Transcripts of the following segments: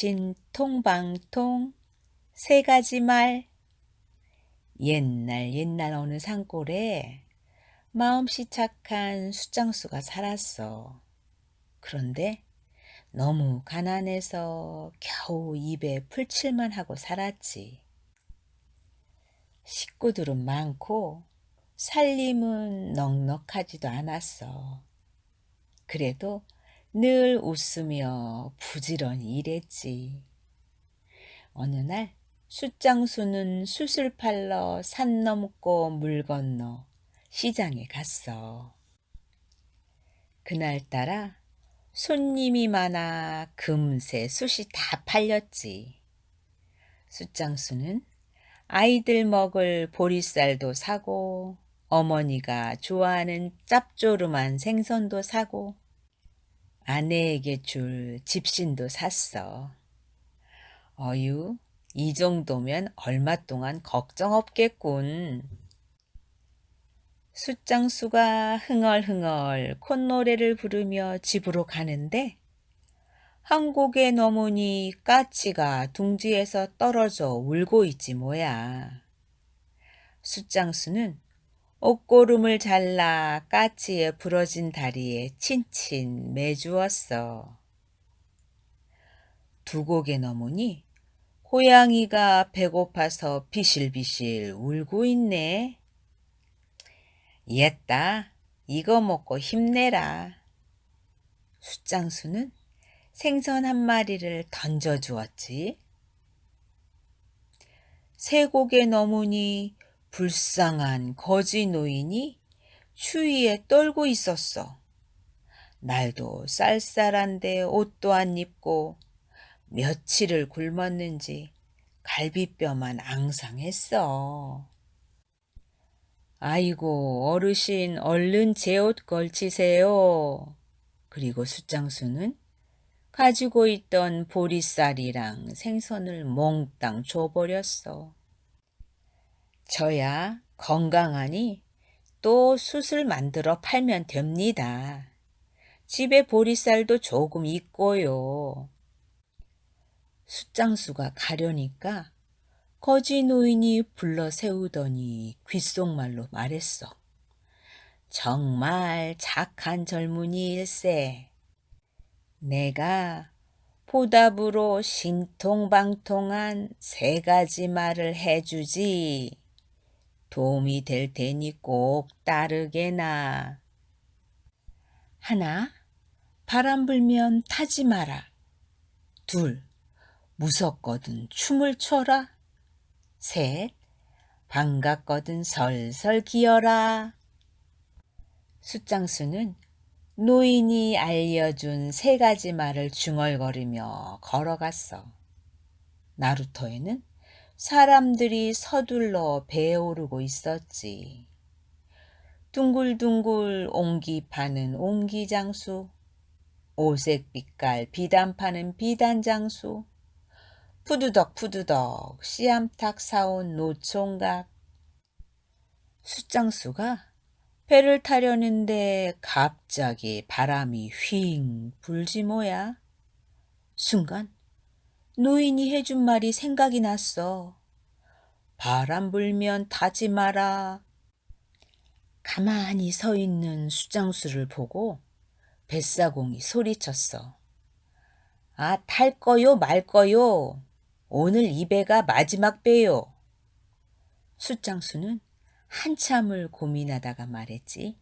신통방통 세 가지 말 옛날 옛날 어느 산골에 마음씨 착한 숫장수가 살았어. 그런데 너무 가난해서 겨우 입에 풀칠만 하고 살았지. 식구들은 많고 살림은 넉넉하지도 않았어. 그래도 늘 웃으며 부지런히 일했지. 어느 날 숫장수는 숯을 팔러 산 넘고 물 건너 시장에 갔어. 그날따라 손님이 많아 금세 숯이 다 팔렸지. 숫장수는 아이들 먹을 보리쌀도 사고 어머니가 좋아하는 짭조름한 생선도 사고 아내에게 줄 집신도 샀어. 어유, 이 정도면 얼마 동안 걱정 없겠군. 숫장수가 흥얼흥얼 콧노래를 부르며 집으로 가는데 한 곡의 너무니 까치가 둥지에서 떨어져 울고 있지 뭐야. 숫장수는 옷고름을 잘라 까치의 부러진 다리에 친친 매주었어. 두 곡에 넘으니 고양이가 배고파서 비실비실 울고 있네. 옛다, 이거 먹고 힘내라. 숫장수는 생선 한 마리를 던져주었지. 세 곡에 넘으니 불쌍한 거지 노인이 추위에 떨고 있었어. 날도 쌀쌀한데 옷도 안 입고 며칠을 굶었는지 갈비뼈만 앙상했어. 아이고, 어르신, 얼른 제 옷 걸치세요. 그리고 숫장수는 가지고 있던 보리쌀이랑 생선을 몽땅 줘버렸어. 저야 건강하니 또 숯을 만들어 팔면 됩니다. 집에 보리쌀도 조금 있고요. 숫장수가 가려니까 거지 노인이 불러 세우더니 귓속말로 말했어. 정말 착한 젊은이일세. 내가 보답으로 신통방통한 세 가지 말을 해주지. 도움이 될 테니 꼭 따르게나. 하나, 바람 불면 타지 마라. 둘, 무섭거든 춤을 춰라. 셋, 반갑거든 설설 기어라. 숫장수는 노인이 알려준 세 가지 말을 중얼거리며 걸어갔어. 나루터에는 사람들이 서둘러 배에 오르고 있었지. 둥글둥글 옹기 파는 옹기 장수, 오색 빛깔 비단 파는 비단 장수, 푸드덕 푸드덕 씨암탉 사온 노총각. 숫장수가 배를 타려는데 갑자기 바람이 휙 불지 뭐야. 순간 노인이 해준 말이 생각이 났어. 바람 불면 타지 마라. 가만히 서 있는 수장수를 보고 뱃사공이 소리쳤어. 아, 탈 거요, 말 거요. 오늘 이 배가 마지막 배요. 숫장수는 한참을 고민하다가 말했지.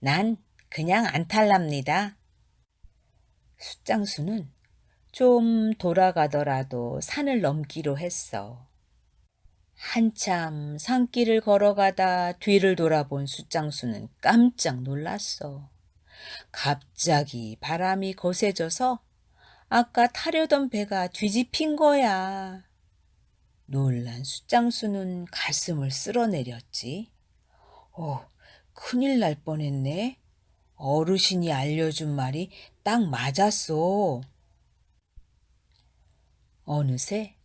난 그냥 안 탈랍니다. 숫장수는 좀 돌아가더라도 산을 넘기로 했어. 한참 산길을 걸어가다 뒤를 돌아본 숫장수는 깜짝 놀랐어. 갑자기 바람이 거세져서 아까 타려던 배가 뒤집힌 거야. 놀란 숫장수는 가슴을 쓸어내렸지. 어, 큰일 날 뻔했네. 어르신이 알려준 말이 딱 맞았어. 어느새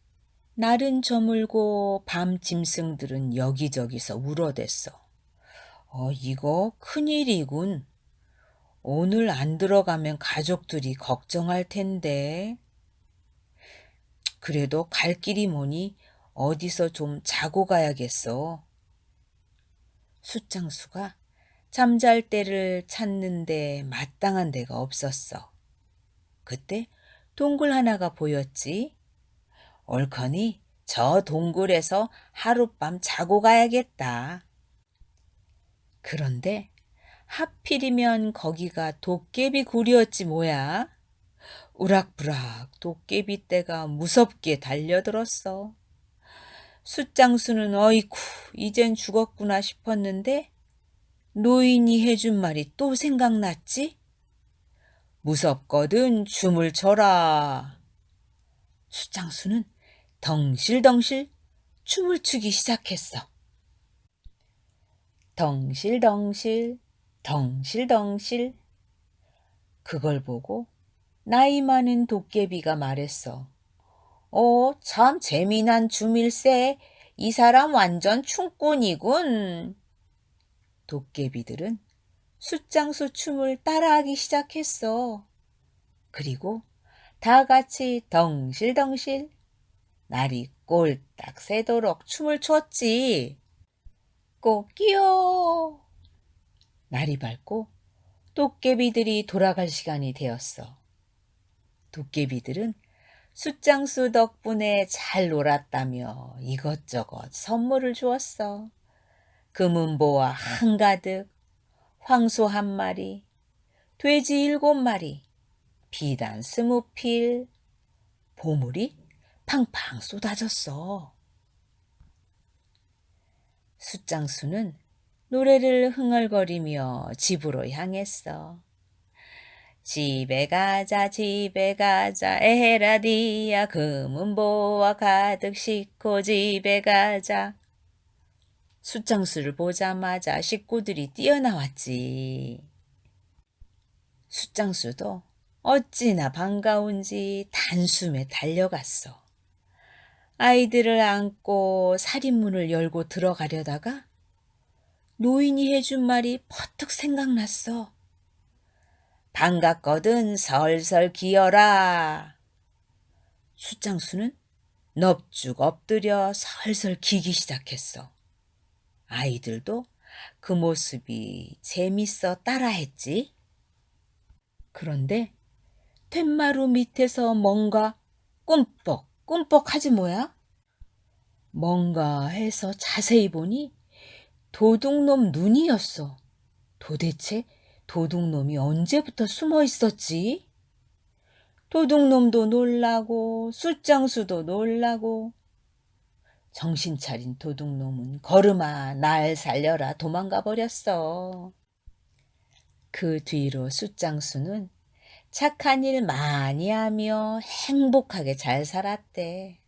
날은 저물고 밤 짐승들은 여기저기서 울어댔어. 어, 이거 큰일이군. 오늘 안 들어가면 가족들이 걱정할 텐데. 그래도 갈 길이 뭐니 어디서 좀 자고 가야겠어. 숫장수가 잠잘 때를 찾는데 마땅한 데가 없었어. 그때 동굴 하나가 보였지. 옳거니 저 동굴에서 하룻밤 자고 가야겠다. 그런데 하필이면 거기가 도깨비 굴이었지 뭐야. 우락부락 도깨비 떼가 무섭게 달려들었어. 숫장수는 어이쿠 이젠 죽었구나 싶었는데 노인이 해준 말이 또 생각났지? 무섭거든 춤을 춰라. 숫장수는 덩실덩실 춤을 추기 시작했어. 덩실덩실, 덩실덩실. 그걸 보고 나이 많은 도깨비가 말했어. 어, 참 재미난 춤일세. 이 사람 완전 춤꾼이군. 도깨비들은 숫장수 춤을 따라하기 시작했어. 그리고 다 같이 덩실덩실 날이 꼴딱 새도록 춤을 췄지. 꽃기요. 날이 밝고 도깨비들이 돌아갈 시간이 되었어. 도깨비들은 숫장수 덕분에 잘 놀았다며 이것저것 선물을 주었어. 금은보화 한가득, 황소 한 마리, 돼지 일곱 마리, 비단 스무 필, 보물이 팡팡 쏟아졌어. 숫장수는 노래를 흥얼거리며 집으로 향했어. 집에 가자 집에 가자 에헤라디야 금은보화 가득 싣고 집에 가자 숫장수를 보자마자 식구들이 뛰어나왔지. 숫장수도 어찌나 반가운지 단숨에 달려갔어. 아이들을 안고 살인문을 열고 들어가려다가 노인이 해준 말이 퍼뜩 생각났어. 반갑거든 설설 기어라. 숫장수는 넙죽 엎드려 설설 기기 시작했어. 아이들도 그 모습이 재밌어 따라했지. 그런데 텐마루 밑에서 뭔가 꿈뻑 꿈뻑 하지 뭐야? 뭔가 해서 자세히 보니 도둑놈 눈이었어. 도대체 도둑놈이 언제부터 숨어 있었지? 도둑놈도 놀라고 숫장수도 놀라고 정신 차린 도둑놈은 걸음아 날 살려라 도망가 버렸어. 그 뒤로 숫장수는 착한 일 많이 하며 행복하게 잘 살았대.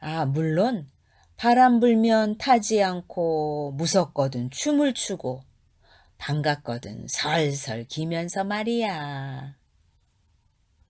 아, 물론 바람 불면 타지 않고 무섭거든 춤을 추고 반갑거든 설설 기면서 말이야.